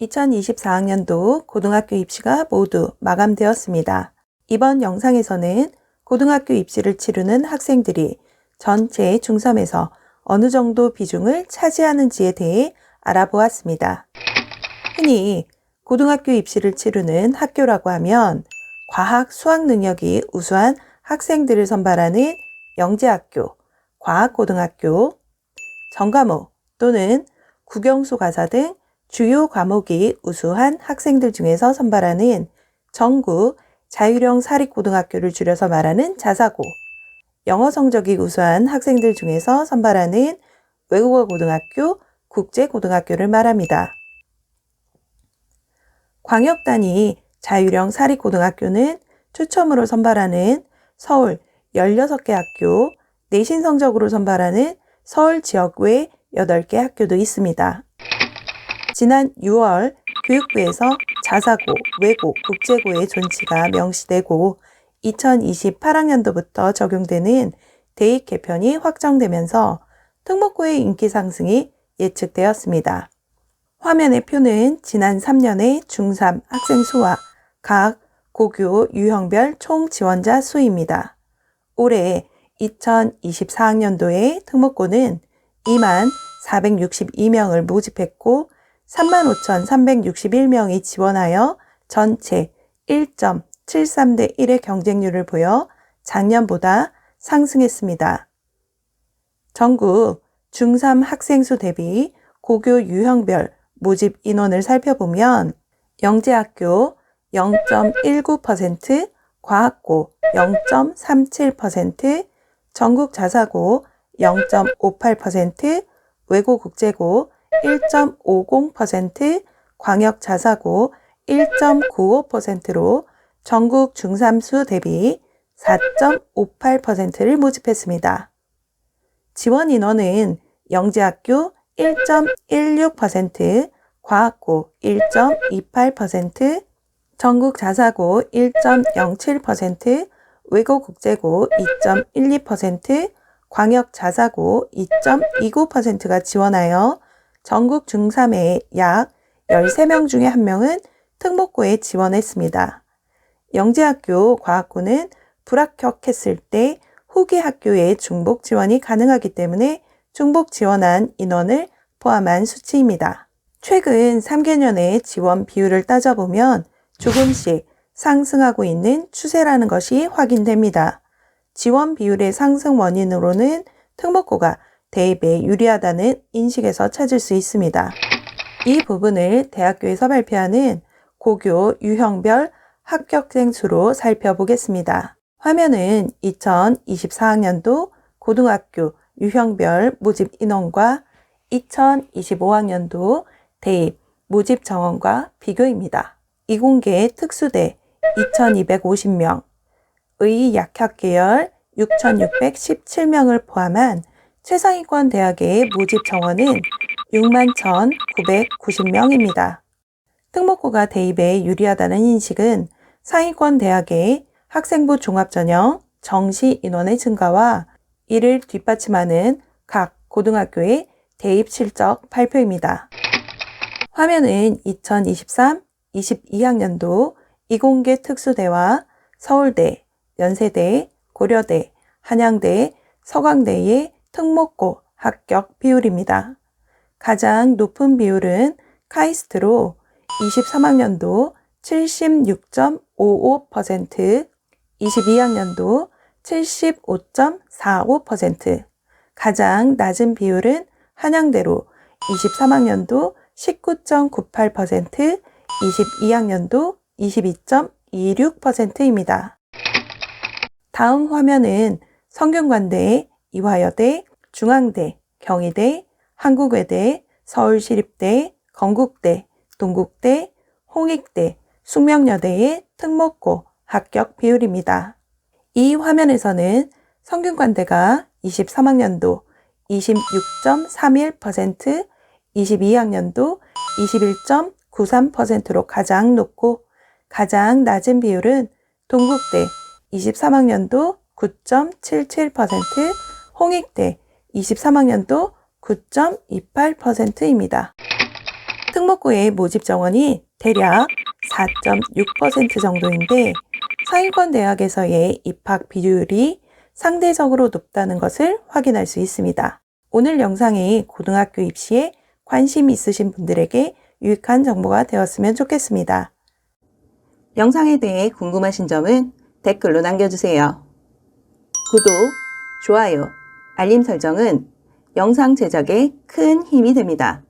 2024학년도 고등학교 입시가 모두 마감되었습니다. 이번 영상에서는 고등학교 입시를 치르는 학생들이 전체 중3에서 어느 정도 비중을 차지하는지에 대해 알아보았습니다. 흔히 고등학교 입시를 치르는 학교라고 하면 과학, 수학 능력이 우수한 학생들을 선발하는 영재학교, 과학고등학교, 전과목 또는 국영수 가사 등 주요 과목이 우수한 학생들 중에서 선발하는 전국 자율형 사립고등학교를 줄여서 말하는 자사고, 영어 성적이 우수한 학생들 중에서 선발하는 외국어 고등학교, 국제 고등학교를 말합니다. 광역 단위 자율형 사립고등학교는 추첨으로 선발하는 서울 16개 학교, 내신 성적으로 선발하는 서울 지역 외 8개 학교도 있습니다. 지난 6월 교육부에서 자사고, 외고, 국제고의 존치가 명시되고 2028학년도부터 적용되는 대입 개편이 확정되면서 특목고의 인기 상승이 예측되었습니다. 화면의 표는 지난 3년의 중3 학생 수와 각 고교 유형별 총 지원자 수입니다. 올해 2024학년도에 특목고는 2만 462명을 모집했고 35,361명이 지원하여 전체 1.73대 1의 경쟁률을 보여 작년보다 상승했습니다. 전국 중3 학생 수 대비 고교 유형별 모집 인원을 살펴보면 영재학교 0.19%, 과학고 0.37%, 전국 자사고 0.58%, 외고 국제고 1.50%, 광역 자사고 1.95%로 전국 중3수 대비 4.58%를 모집했습니다. 지원 인원은 영재학교 1.16%, 과학고 1.28%, 전국 자사고 1.07%, 외고 국제고 2.12%, 광역 자사고 2.29%가 지원하여 전국 중3의 약 13명 중에 1명은 특목고에 지원했습니다. 영재학교 과학고는 불합격했을 때 후기 학교에 중복 지원이 가능하기 때문에 중복 지원한 인원을 포함한 수치입니다. 최근 3개년의 지원 비율을 따져보면 조금씩 상승하고 있는 추세라는 것이 확인됩니다. 지원 비율의 상승 원인으로는 특목고가 대입에 유리하다는 인식에서 찾을 수 있습니다. 이 부분을 대학교에서 발표하는 고교 유형별 합격생 수로 살펴보겠습니다. 화면은 2024학년도 고등학교 유형별 모집 인원과 2025학년도 대입 모집 정원과 비교입니다. 이공계 특수대 2250명, 의 약학 계열 6617명을 포함한 최상위권 대학의 모집 정원은 61,990명입니다. 특목고가 대입에 유리하다는 인식은 상위권 대학의 학생부 종합전형 정시 인원의 증가와 이를 뒷받침하는 각 고등학교의 대입 실적 발표입니다. 화면은 2023, 22학년도 이공계 특수대와 서울대, 연세대, 고려대, 한양대, 서강대의 특목고 합격 비율입니다. 가장 높은 비율은 카이스트로 23학년도 76.55%, 22학년도 75.45%, 가장 낮은 비율은 한양대로 23학년도 19.98%, 22학년도 22.26%입니다. 다음 화면은 성균관대, 이화여대, 중앙대, 경희대, 한국외대, 서울시립대, 건국대, 동국대, 홍익대, 숙명여대의 특목고 합격 비율입니다. 이 화면에서는 성균관대가 23학년도 26.31%, 22학년도 21.93%로 가장 높고 가장 낮은 비율은 동국대 23학년도 9.77%, 홍익대 23학년도 9.28%입니다. 특목고의 모집 정원이 대략 4.6% 정도인데 상위권 대학에서의 입학 비율이 상대적으로 높다는 것을 확인할 수 있습니다. 오늘 영상이 고등학교 입시에 관심 있으신 분들에게 유익한 정보가 되었으면 좋겠습니다. 영상에 대해 궁금하신 점은 댓글로 남겨주세요. 구독, 좋아요, 알림 설정은 영상 제작에 큰 힘이 됩니다.